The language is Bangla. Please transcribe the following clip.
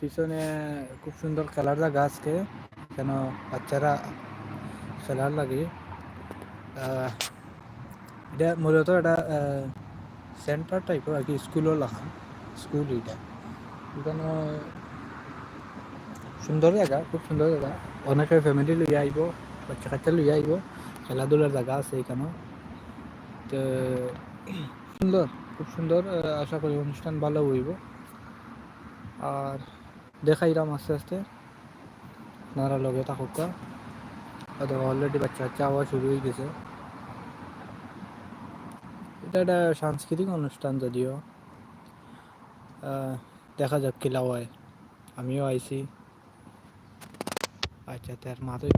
পিছনে খুব সুন্দর খেলার জায়গা আজকে, কেন বাচ্চারা খেলার লাগে। এটা মূলত এটা সেন্টার টাইপের আর কি স্কুলের লাগান স্কুল এটা। এখানে সুন্দর জায়গা, খুব সুন্দর জায়গা। অনেকে ফ্যামিলি লইয়া আইব বাচ্চা কাচ্চা লইয়া আইব খেলাধুলার জায়গা আছে এখানে তো সুন্দর খুব সুন্দর আশা করি অনুষ্ঠান ভালো হইব। আর দেখাইলাম আস্তে আস্তে। আপনারা লগে থাকুক অলরেডি বাচ্চা বাচ্চা আওয়া শুরু হয়ে গেছে। এটা একটা সাংস্কৃতিক অনুষ্ঠান যদিও। দেখা যাক কিলা হয়। আমিও আইছি। আচ্ছা তার মাথায়